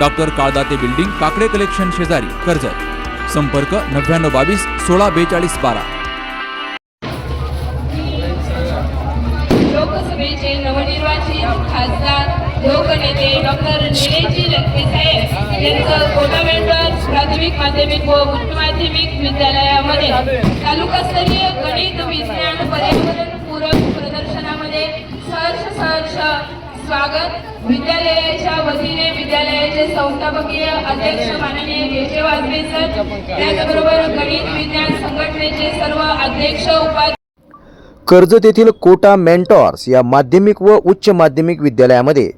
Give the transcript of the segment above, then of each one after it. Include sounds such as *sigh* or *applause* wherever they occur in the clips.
Doctor Kaldate building Kakade collection शेजारी कर्जत. संपर्क नव्याण्णव बावीस सोळा बेचाळीस बारा. लोकसभेचे नवनिर्वाचित खासदार लोकनेते डॉक्टर निलेशजी लक्ष्मी साहेब यांचं कोटामेंटर प्राथमिक माध्यमिक व उच्च माध्यमिक विद्यालयामध्ये तालुकास्तरीय गणित विज्ञान पर्यावरण प्रदर्शनामध्ये सहर्ष सहर्ष स्वागत. विद्यालयाच्या वतीने विद्यालयाचे संस्थापकीय अध्यक्ष माननीय केशव वाजपेयी सर. त्याचबरोबर गणित विज्ञान संघटनेचे सर्व अध्यक्ष उपाध्यक्ष कर्जत येथील कोटा मेंटॉर्स या माध्यमिक व उच्च माध्यमिक विद्यालयामध्ये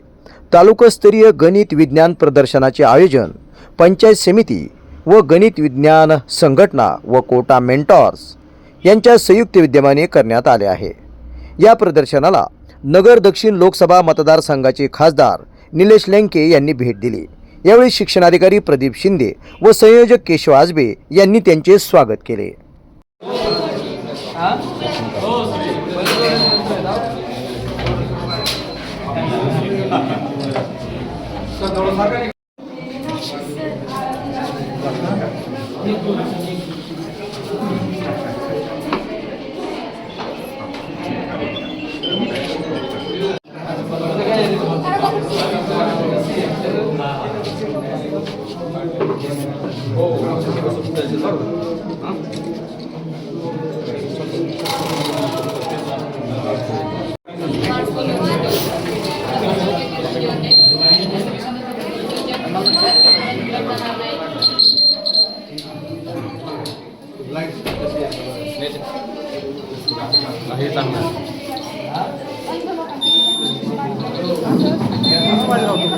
तालुकास्तरीय गणित विज्ञान प्रदर्शनाचे आयोजन पंचायत समिती व गणित विज्ञान संघटना व कोटा मेंटॉर्स यांच्या संयुक्त विद्यमाने करण्यात आले आहे. या प्रदर्शनाला नगर दक्षिण लोकसभा मतदारसंघाचे खासदार निलेश लेंके यांनी भेट दिली. यावेळी शिक्षणाधिकारी प्रदीप शिंदे व संयोजक केशव आजबे यांनी त्यांचे स्वागत केले.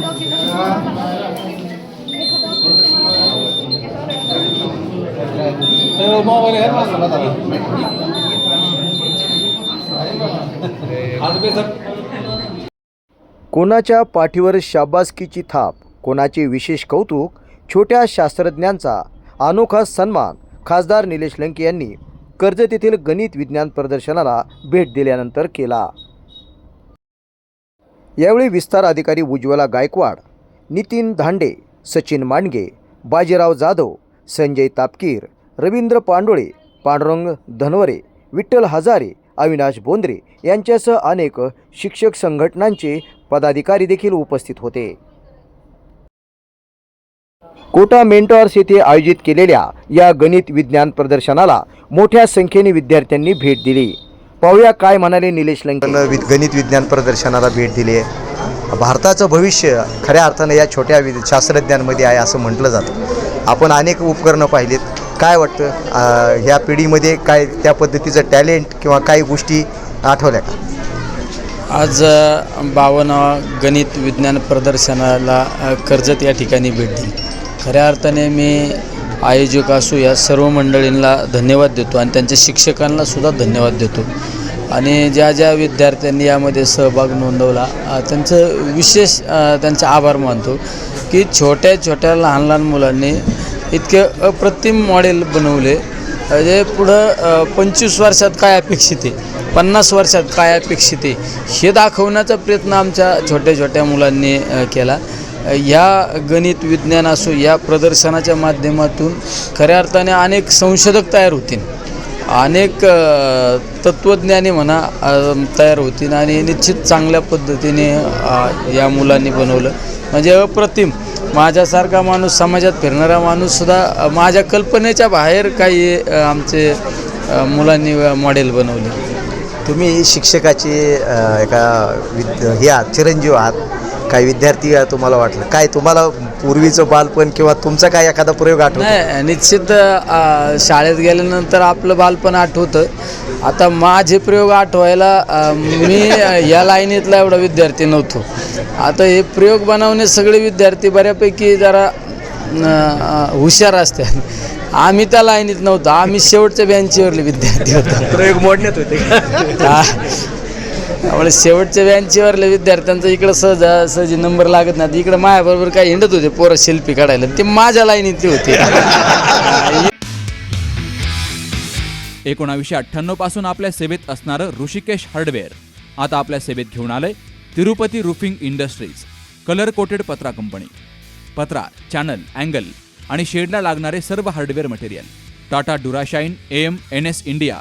Gracias. कोणाच्या पाठीवर शाबासकीची थाप कोणाचे विशेष कौतुक छोट्या शास्त्रज्ञांचा अनोखा सन्मान खासदार निलेश लंके यांनी कर्जत येथील गणित विज्ञान प्रदर्शनाला भेट दिल्यानंतर केला. यावेळी विस्तार अधिकारी उज्ज्वला गायकवाड नितीन धांडे सचिन मांडगे बाजीराव जाधव संजय तापकीर रवींद्र पांडोळे पांडुरंग धनवरे विठ्ठल हजारे अविनाश बोंद्रे यांच्यासह अनेक शिक्षक संघटनांचे पदाधिकारी देखील उपस्थित होते. कोटा मेंटॉर्स येथे आयोजित केलेल्या या गणित विज्ञान प्रदर्शनाला मोठ्या संख्येने विद्यार्थ्यांनी भेट दिली. पाहूया काय म्हणाले निलेश लंके. गणित विज्ञान प्रदर्शनाला भेट दिली आहे. भारताचं भविष्य खऱ्या अर्थानं या छोट्या वि शास्त्रज्ञांमध्ये आहे असं म्हटलं जातं. आपण अनेक उपकरणं पाहिलीत. काय वाटतं? ह्या पिढीमध्ये काय त्या पद्धतीचं टॅलेंट किंवा काही गोष्टी आठवल्या का? आज बावन्न गणित विज्ञान प्रदर्शनाला कर्जत या ठिकाणी भेट दिली. खऱ्या अर्थाने मी आयोजक असू या सर्व मंडळींना धन्यवाद देतो आणि त्यांच्या शिक्षकांना सुद्धा धन्यवाद देतो. आणि ज्या ज्या विद्यार्थ्यांनी यामध्ये सहभाग नोंदवला त्यांचं विशेष त्यांचा आभार मानतो की छोट्या छोट्या लहान लहान मुलांनी इतके अप्रतिम मॉडेल बनवले. जे पुढं पंचवीस वर्षात काय अपेक्षित आहे पन्नास वर्षात काय अपेक्षित आहे हे दाखवण्याचा प्रयत्न आमच्या छोट्या छोट्या मुलांनी केला. या गणित विज्ञान असो या प्रदर्शनाच्या माध्यमातून खऱ्या अर्थाने अनेक संशोधक तयार होतील. अनेक तत्त्वज्ञानी म्हणा तयार होतील आणि निश्चित चांगल्या पद्धतीने या मुलांनी बनवलं. म्हणजे अप्रतिम. माझ्यासारखा माणूस समाजात फिरणारा माणूससुद्धा माझ्या कल्पनेच्या बाहेर काही आमचे मुलांनी मॉडेल बनवले. तुम्ही शिक्षकाची एका विद हे आहात चिरंजीव आहात. काही विद्यार्थी तुम्हाला वाटलं? काय तुम्हाला पूर्वीचं बालपण किंवा तुमचा काय एखादा प्रयोग आठवतो? नाही निश्चित शाळेत गेल्यानंतर आपलं बालपण आठवतं. आता माझे प्रयोग आठवायला मी या लाईनीतला एवढा विद्यार्थी नव्हतो. आता हे प्रयोग बनवणे सगळे विद्यार्थी बऱ्यापैकी जरा हुशार असतात. आम्ही त्या लाईनीत नव्हतो. आम्ही शेवटच्या बँचीवरले विद्यार्थी होतो. प्रयोग मोडण्यात होते. त्यामुळे शेवटच्या बँचीवरल्या विद्यार्थ्यांचा इकडं सहज सहजी नंबर लागत नाही. इकडं माझ्याबरोबर काय हिंडत होते पोरं शिल्पी काढायला. ते माझ्या लाईनीतले होते. *laughs* एकोणावीसशे अठ्ठ्याण्णवपासून आपल्या सेवेत असणारं ऋषिकेश हार्डवेअर. आता आपल्या सेवेत घेऊन आलंय Tirupati roofing industries colour coated पत्रा कंपनी पत्रा चॅनल अँगल आणि शेडला लागणारे सर्व hardware material Tata Durashine M N S India